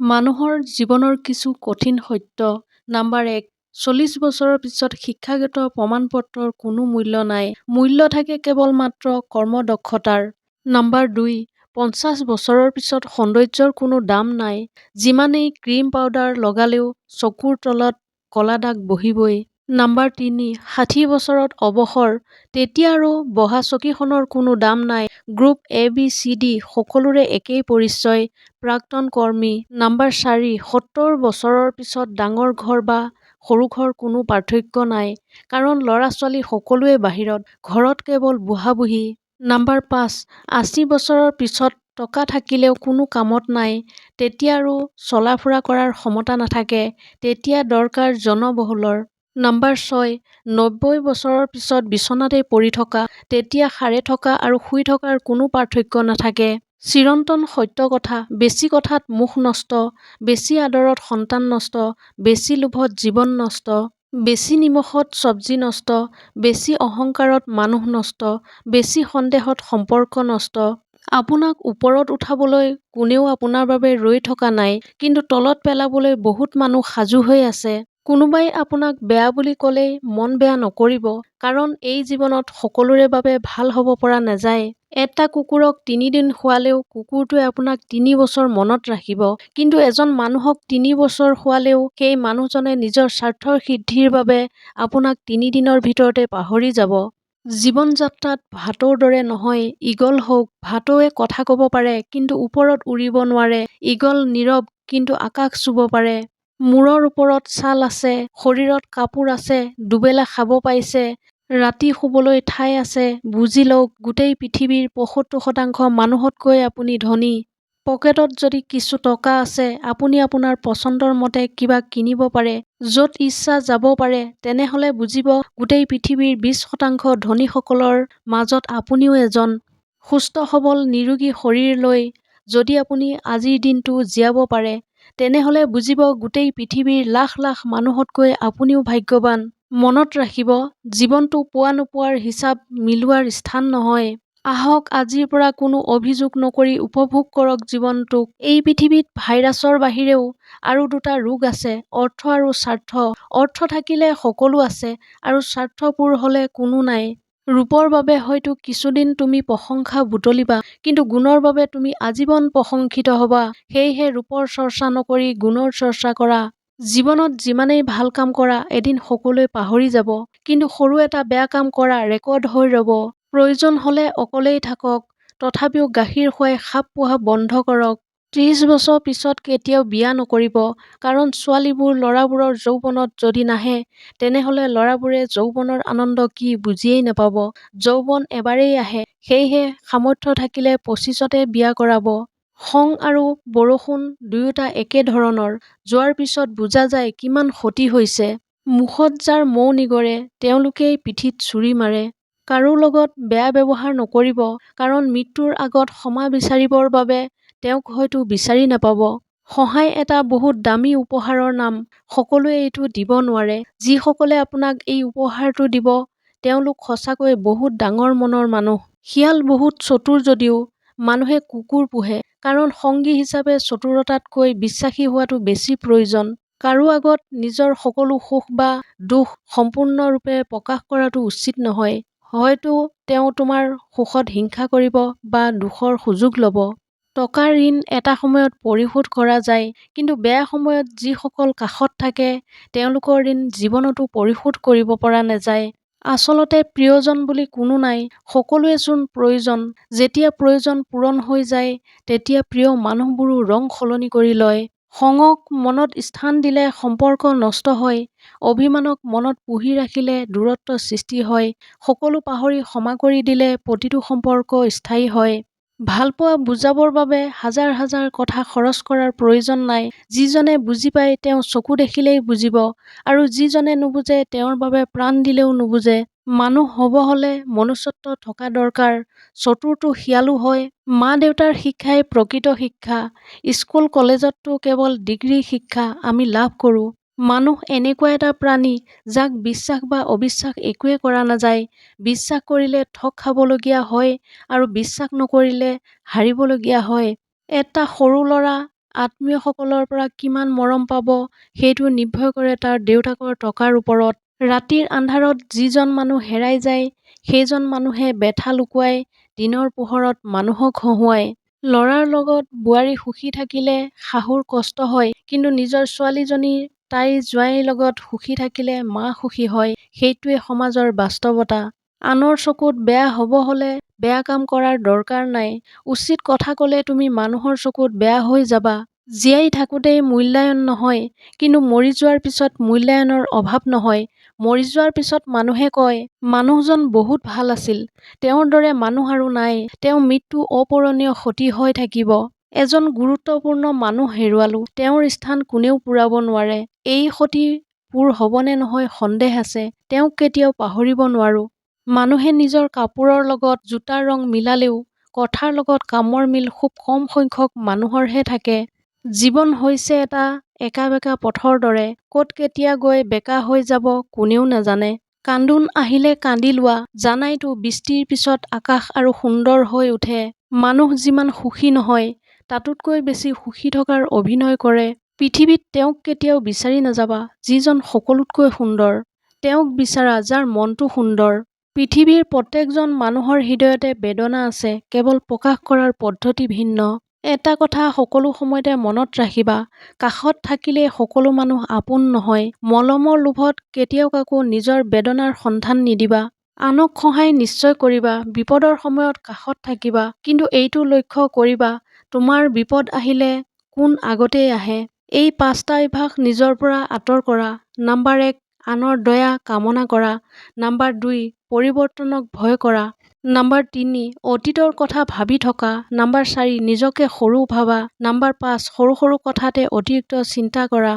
মানুহৰ জীৱনৰ কিছু কঠিন সত্য। নাম্বাৰ এক চল্লিশ বছৰৰ পিছত শিক্ষাগত প্ৰমাণপত্ৰৰ কোনো মূল্য নাই। মূল্য থাকে কেৱল মাত্ৰ কৰ্মদক্ষতাৰ। নাম্বাৰ দুই পঞ্চাশ বছৰৰ পিছত সৌন্দৰ্যৰ কোনো দাম নাই। যিমানেই ক্ৰীম পাউডাৰ লগালেও চকুৰ তলত কলা দাগ বহিবই। নাম্বাৰ তিনি ষাঠি বছৰত অৱসৰ। তেতিয়া আৰু বহা চকীখনৰ কোনো দাম নাই। Group A B C D সকলোৰে একেই পৰিচয়। প্ৰাক্তন কৰ্মী। নাম্বাৰ চাৰি সত্তৰ বছৰৰ পিছত ডাঙৰ ঘৰ বা সৰু ঘৰ কোনো পাৰ্থক্য নাই। কাৰণ লৰা-ছোৱালী সকলোৱে বাহিৰত ঘৰত কেৱল বুঢ়া-বুঢ়ী। নাম্বাৰ পাঁচ আশী বছৰৰ পিছত টকা থাকিলেও কোনো কামত নাই। তেতিয়া আৰু চলা-ফুৰা কৰাৰ ক্ষমতা নাথাকে। তেতিয়া দৰকাৰ জনবহুলৰ নাম্বাৰ ছয় নব্বৈ বছৰৰ পিছত বিচনাতেই পৰি থকা তেতিয়া সাৰে থকা আৰু শুই থকাৰ কোনো পাৰ্থক্য নাথাকে। চিৰন্তন সত্য কথা বেছি কথাত মুখ নষ্ট বেছি আদৰত সন্তান নষ্ট বেছি লোভত জীৱন নষ্ট বেছি নিমখত চব্জি নষ্ট বেছি অহংকাৰত মানুহ নষ্ট বেছি সন্দেহত সম্পৰ্ক নষ্ট। আপোনাক ওপৰত উঠাবলৈ কোনেও আপোনাৰ বাবে ৰৈ থকা নাই কিন্তু তলত পেলাবলৈ বহুত মানুহ সাজু হৈ আছে। কোনোবাই আপোনাক বেয়া বুলি কলেই মন বেয়া নকৰিব কাৰণ এই জীৱনত সকলোৰে বাবে ভাল হব পৰা নাযায়। এটা কুকুৰক তিনিদিন খুৱালেও কুকুৰটোৱে আপোনাক তিনি বছৰ মনত ৰাখিব কিন্তু এজন মানুহক তিনি বছৰ খুৱালেও সেই মানুহজনে নিজৰ স্বাৰ্থৰ সিদ্ধিৰ বাবে আপোনাক তিনিদিনৰ ভিতৰতে পাহৰি যাব। জীৱন যাত্ৰাত ভাটৌৰ দৰে নহয় ঈগল হওক ভাটৌৱে কথা কব পাৰে কিন্তু ওপৰত উৰিব নোৱাৰে। ঈগল নীৰৱ কিন্তু আকাশ চুব পাৰে। মূৰৰ ওপৰত ছাল আছে শৰীৰত কাপোৰ আছে দুবেলা খাব পাইছে ৰাতি শুবলৈ ঠাই আছে বুজি লওক গোটেই পৃথিৱীৰ পয়সত্তৰ শতাংশ মানুহতকৈ আপুনি ধনী। পকেটত যদি কিছু টকা আছে আপুনি আপোনাৰ পচন্দৰ মতে কিবা কিনিব পাৰে যত ইচ্ছা যাব পাৰে তেনেহলে বুজিব গোটেই পৃথিৱীৰ বিশ শতাংশ ধনীসকলৰ মাজত আপুনিও এজন সুস্থ-সবল নিৰোগী শৰীৰ লৈ যদি আপুনি আজিৰ দিনটো জীয়াব পাৰে। তেনেহলে বুজিব গোটেই পৃথিৱীৰ লাখ লাখ মানুহতকৈ আপুনিও ভাগ্যৱান। মনত ৰাখিব জীৱনটো পোৱা-নোপোৱাৰ হিচাপ মিলোৱাৰ স্থান নহয়। আহক আজিৰ পৰা কোনো অভিযোগ নকৰি উপভোগ কৰক জীৱনটোক। এই পৃথিৱীত ভাইৰাছৰ বাহিৰেও আৰু দুটা ৰোগ আছে অৰ্থ আৰু স্বাৰ্থ। অৰ্থ থাকিলে সকলো আছে আৰু স্বাৰ্থ পূৰ হলে কোনো নাই। ৰূপৰ বাবে হয়তো কিছুদিন তুমি প্ৰশংসা বুটলিবা কিন্তু গুণৰ বাবে তুমি আজীৱন প্ৰশংসিত হবা। সেয়েহে ৰূপৰ চৰ্চা নকৰি গুণৰ চৰ্চা কৰা। জীৱনত যিমানেই ভাল কাম কৰা এদিন সকলোৱে পাহৰি যাব। কিন্তু সৰু এটা বেয়া কাম কৰা ৰেকৰ্ড হৈ ৰব। প্ৰয়োজন হলে অকলেই থাকক। তথাপিও গাখীৰ খুৱাই খাপ পোহা বন্ধ কৰক। ত্ৰিশ বছৰ পিছত কেতিয়াও বিয়া নকৰিব কাৰণ ছোৱালীবোৰ লৰাবোৰৰ যৌৱনত যদি নাহে তেনেহলে লৰাবোৰে যৌৱনৰ আনন্দ কি বুজিয়েই নেপাব। যৌৱন এবাৰেই আহে সেয়েহে সামৰ্থ্য থাকিলে পঁচিছতে বিয়া কৰাব। খং আৰু বৰষুণ দুয়োটা একে ধৰণৰ যোৱাৰ পিছত বুজা যায় কিমান ক্ষতি হৈছে। মুখত যাৰ মৌ নিগৰে তেওঁলোকেই পিঠিত ছুৰী মাৰে। কাৰো লগত বেয়া ব্যৱহাৰ নকৰিব কাৰণ মৃত্যুৰ আগত ক্ষমা বিচাৰিবৰ বাবে তেওঁক হয়তো বিচাৰি নেপাব। সহায় এটা বহুত দামী উপহাৰৰ নাম। সকলোৱে এইটো দিব নোৱাৰে। যিসকলে আপোনাক এই উপহাৰটো দিব তেওঁলোক সঁচাকৈ বহুত ডাঙৰ মনৰ মানুহ। শিয়াল বহুত চতুৰ যদিও মানুহে কুকুৰ পোহে। কাৰণ সংগী হিচাপে চতুৰতাতকৈ বিশ্বাসী হোৱাটো বেছি প্ৰয়োজন। কাৰো আগত নিজৰ সকলো সুখ বা দুখ সম্পূৰ্ণৰূপে প্ৰকাশ কৰাটো উচিত নহয়। হয়তো তেওঁ তোমাৰ সুখত হিংসা কৰিব বা দুখৰ সুযোগ লব। টকাৰ ঋণ এটা সময়ত পৰিশোধ কৰা যায় কিন্তু বেয়া সময়ত যিসকল কাষত থাকে তেওঁলোকৰ ঋণ জীৱনতো পৰিশোধ কৰিব পৰা নেযায়। আচলতে প্ৰিয়জন বুলি কোনো নাই সকলোৱেচোন প্ৰয়োজন। যেতিয়া প্ৰয়োজন পূৰণ হৈ যায় তেতিয়া প্ৰিয় মানুহবোৰো ৰং সলনি কৰি লয়। খঙক মনত স্থান দিলে সম্পৰ্ক নষ্ট হয় অভিমানক মনত পুহি ৰাখিলে দূৰত্ব সৃষ্টি হয় সকলো পাহৰি ক্ষমা কৰি দিলে প্ৰতিটো সম্পৰ্ক স্থায়ী হয়। ভালপোৱা বুজাবৰ বাবে হাজাৰ হাজাৰ কথা খৰচ কৰাৰ প্ৰয়োজন নাই। যিজনে বুজি পায় তেওঁ চকু দেখিলেই বুজিব আৰু যিজনে নুবুজে তেওঁৰ বাবে প্ৰাণ দিলেও নুবুজে। মানুহ হব হলে মনুষ্যত্ব থকা দৰকাৰ। চতুৰটো শিয়ালো হয় মা-দেউতাৰ শিক্ষাই প্ৰকৃত শিক্ষা। স্কুল-কলেজততো কেৱল ডিগ্ৰী শিক্ষা আমি লাভ কৰো। মানুহ এনেকুৱা এটা প্ৰাণী যাক বিশ্বাস বা অবিশ্বাস একোৱে কৰা নাযায়। বিশ্বাস কৰিলে ঠগ খাবলগীয়া হয় আৰু বিশ্বাস নকৰিলে হাৰিবলগীয়া হয়। এটা সৰু লৰা আত্মীয়সকলৰ পৰা কিমান মৰম পাব সেইটো নিৰ্ভৰ কৰে তাৰ দেউতাকৰ টকাৰ ওপৰত। ৰাতিৰ আন্ধাৰত যিজন মানুহ হেৰাই যায় সেইজন মানুহে বেথা লুকুৱাই দিনৰ পোহৰত মানুহক হহুৱায় ল'ৰাৰ লগত বোৱাৰী সুখী থাকিলে শাহুৰ কষ্ট হয় কিন্তু নিজৰ ছোৱালীজনী তাইৰ জোঁৱাইৰ লগত সুখী থাকিলে মা সুখী হয় সেইটোৱে সমাজৰ বাস্তৱতা। আনৰ চকুত বেয়া হ'ব হলে বেয়া কাম কৰাৰ দৰকাৰ নাই। উচিত কথা কলে তুমি মানুহৰ চকুত বেয়া হৈ যাবা। জীয়াই থাকোঁতেই মূল্যায়ন নহয় কিন্তু মৰি যোৱাৰ পিছত মূল্যায়নৰ অভাৱ নহয়। মৰি যোৱাৰ পিছত মানুহে কয় মানুহজন বহুত ভাল আছিল। তেওঁৰ দৰে মানুহ আৰু নাই। তেওঁ মৃত্যু অপূৰণীয় ক্ষতি হৈ থাকিব। এজন গুৰুত্বপূৰ্ণ মানুহ হেৰুৱালো। তেওঁৰ স্থান কোনেও পূৰাব নোৱাৰে। এই ক্ষতি পূৰ হ'বনে নহয় সন্দেহ আছে। তেওঁক কেতিয়াও পাহৰিব নোৱাৰো। মানুহে নিজৰ কাপোৰৰ লগত জোতাৰ ৰং মিলালেও কথাৰ লগত কামৰ মিল খুব কম সংখ্যক মানুহৰহে থাকে। জীৱন হৈছে এটা একা বেকা পথৰ দৰে। কত কেতিয়া গৈ বেকা হৈ যাব কোনেও নাজানে। কান্দোন আহিলে কান্দি লোৱা জানাইতো বৃষ্টিৰ পিছত আকাশ আৰু সুন্দৰ হৈ উঠে। মানুহ যিমান সুখী নহয় তাতোতকৈ বেছি সুখী থকাৰ অভিনয় কৰে। পৃথিৱীত তেওঁক কেতিয়াও বিচাৰি নাযাবা যিজন সকলোতকৈ সুন্দৰ। তেওঁক বিচাৰা যাৰ মনটো সুন্দৰ। পৃথিৱীৰ প্ৰত্যেকজন মানুহৰ হৃদয়তে বেদনা আছে কেৱল প্ৰকাশ কৰাৰ পদ্ধতি ভিন্ন। এটা কথা সকলো সময়তে মনত ৰাখিবা কাষত থাকিলেই সকলো মানুহ আপোন নহয়। মলমৰ লোভত কেতিয়াও কাকো নিজৰ বেদনাৰ সন্ধান নিদিবা। আনক সহায় নিশ্চয় কৰিবা বিপদৰ সময়ত কাষত থাকিবা কিন্তু এইটো লক্ষ্য কৰিবা তোমাৰ বিপদ আহিলে কোন আগতেই আহে? এই পাঁচটা অভ্যাস নিজৰ পৰা আঁতৰ কৰা। নাম্বাৰ এক আনৰ দয়া কামনা কৰা। নাম্বাৰ দুই পৰিৱৰ্তনক ভয় কৰা। নাম্বাৰ তিনি অতীতৰ কথা ভাবি থকা। নাম্বাৰ চাৰি নিজকে সৰু ভাবা। নাম্বাৰ পাঁচ সৰু সৰু কথাতে অতিৰিক্ত চিন্তা কৰা।